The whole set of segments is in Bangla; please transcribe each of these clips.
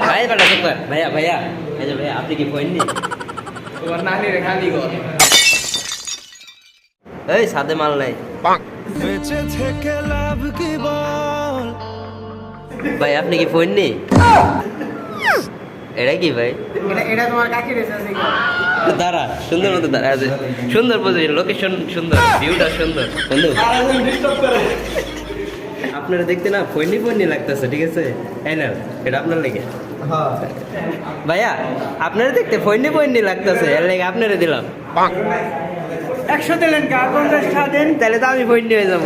ভাই বেটা চুপ কর। ভাইয়া ভাইয়া এই যে ভাইয়া আপনি কি তোমার নানি রে খালি গো এই সাদে মাল নাই। বেঁচে থেকে লাভ কি বল? ভাই আপনি কি পড়েননি এটা কি ভাই? এটা তোমার কাকি দাঁড়া সুন্দর মতো দাঁড়া আছে সুন্দর পজিশন লোকেশন সুন্দর ভিউটা সুন্দর বন্ধু। আপনারা দেখতে না ফৈনি ফৈনি লাগতেছে ঠিক আছে? এই না এটা আপনার লেগে। ভাইয়া আপনারা দেখতে ফৈনি ফৈনি লাগতেছে এর লেগে আপনারা দিলাম। একশো দিলেন কা পঞ্চাশ টাকা দেন। তাহলে তো আমি ফৈনি হয়ে যাব।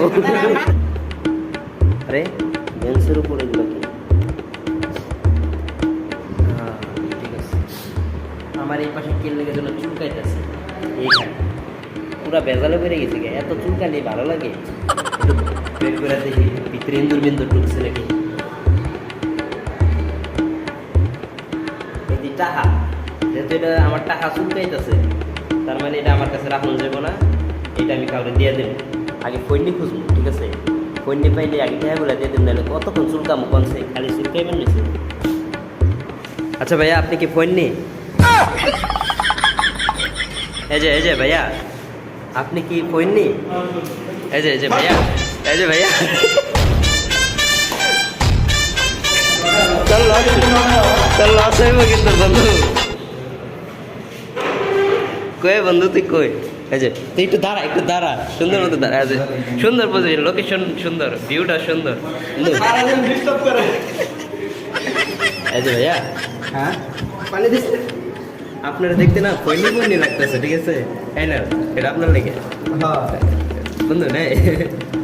আরে বেঞ্চের উপরে এগুলো কি? হ্যাঁ, ঠিক আছে। আমার এই পাশে কেল লেগে জন্য চুলকাইতেছে। এইখানে পুরা বেজালে বেড়ে গেছে গে। এত চুলকানি ভালো লাগে। বের করে দেখি ঢুকছে নাকি যেহেতু এটা আমার চুলকাইতেছে তার মানে এটা আমার কাছে রাখুন যাব না, এটা আমি কাউকে দিয়ে আগে খুঁজবো, ঠিক আছে? পাইলে আগে দিয়ে নাহলে কতক্ষণ চুলকামো কনসে খালি চুলকাইবেন নিছে আচ্ছা ভাইয়া, আপনি কি ফোন এই যে এই যে ভাইয়া, আপনি কি ফোন এই যে এই যে ভাইয়া। এই যে ভাইয়া। চল লস হইব কিন্তু বন্ধু। কই বন্ধু তুই কই? এই যে তুই একটু দাঁড়া একটু দাঁড়া। সুন্দর মতো দাঁড়া এই সুন্দর পজিশন লোকেশন সুন্দর ভিউটা সুন্দর। এই যে ভাইয়া। হ্যাঁ? পানি দিস আপনারা দেখতে না ফৈনি ফৈনি লাগতেছে ঠিক আছে? এই না এটা আপনার লেগে। হ্যাঁ। বন্ধু নেই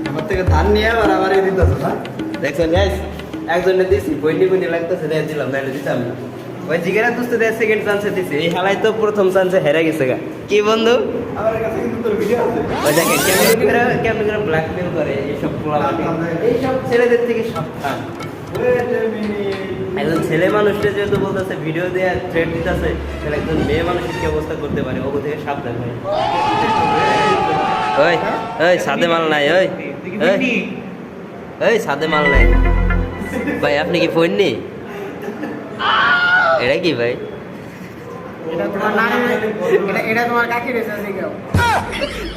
আমার থেকে ধান নিয়ে আবার আমার এই দিতেছ না? দেখছেন গাইস একজনে দিছি ফৈনি ফৈনি লাগতেছে দিয়ে দিলাম নাহলে দিতাম না। ওই জিগেরা দুস্তে দেয় সেকেন্ড চান্সে দিছি এই হালাই তো প্রথম চান্সে হেরে গেছে গা। কি বন্ধু? আমার কাছে কিন্তু তোর ভিডিও আছে। ওই দেখেন কেমন করে কেমন করে ব্ল্যাকমেল করে এইসব এইসব ছেলেদের থেকে সাবধান. একজন ছেলে মানুষটা যেহেতু বলতেছে ভিডিও দেওয়া থ্রেড দিতেছে তাহলে একজন মেয়ে মানুষের কি অবস্থা করতে পারে? ওগো থেকে সাবধান ভাই ওই ওই সাদে মাল নাই ওই ওই, সাদে মাল নাই। ভাই আপনি কি ফোন নি এটা কি ভাই?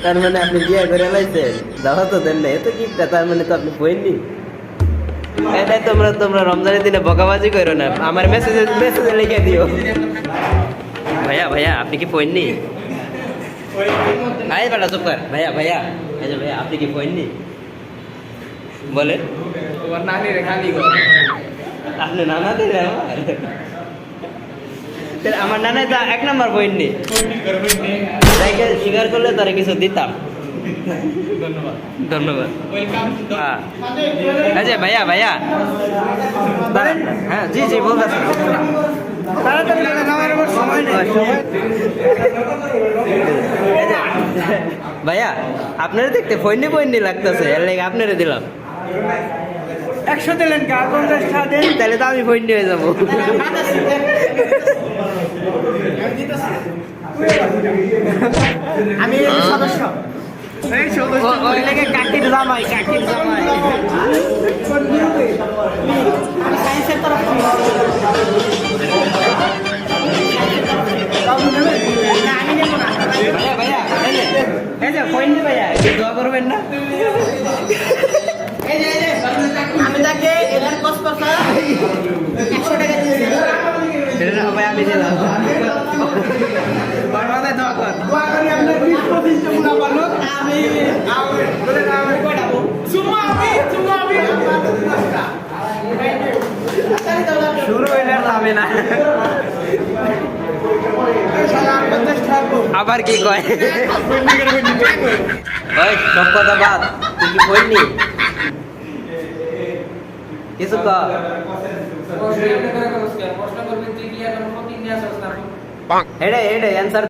তার মানে আপনি বিয়ে করে লাইছেন? দাওয়া তো দেন না এত কিপটা তার মানে তো আপনি ফোন নি এটাই তোমরা তোমরা রমজানের দিনে বকাবাজি করো না আমার মেসেজে মেসেজে লিখে দিও। ভাইয়া ভাইয়া আপনি কি ফোন বেটা চুপ কর। ভাইয়া ভাইয়া এই যে ভাইয়া আপনি কি ফোন নি বলেন। তোমার নানি রে খালি আপনি নানা দিলে আমার। আমার নানা তো এক নম্বর ফোন নি তাইকে স্বীকার করলে তারা কিছু দিতাম। ধন্যবাদ। ধন্যবাদ। হ্যাঁ। আচ্ছা ভাইয়া ভাইয়া। হ্যাঁ জি জি বলতেছি ভাইয়া আপনারা দেখতে ফৈনি ফৈনি লাগতেছে এর লেগে আপনারা দিলাম একশো দিলেন দেন তাহলে তো আমি ফৈনি হয়ে যাব আমি সদস্য কাকির জামাই কাকির জামাই এই যে ফৈনি ভাইয়া দোয়া করবেন না? এই যে এই যে আমি তাকে এলার কস কথা একশো টাকা দিয়েছি এটা না ভাই আমি দিলাম। দোয়া কর। দোয়া করি আপনার বিশ পঁচিশটা আমি আমি বলে না আমি কয়টা সুমা আমি সুমা আমি শুরু হইলে আর থামে না আবার কি কয়? ওই সব কথা বাদ তুই কি বললি? কিছু ক হেডে হেডে অ্যান্সার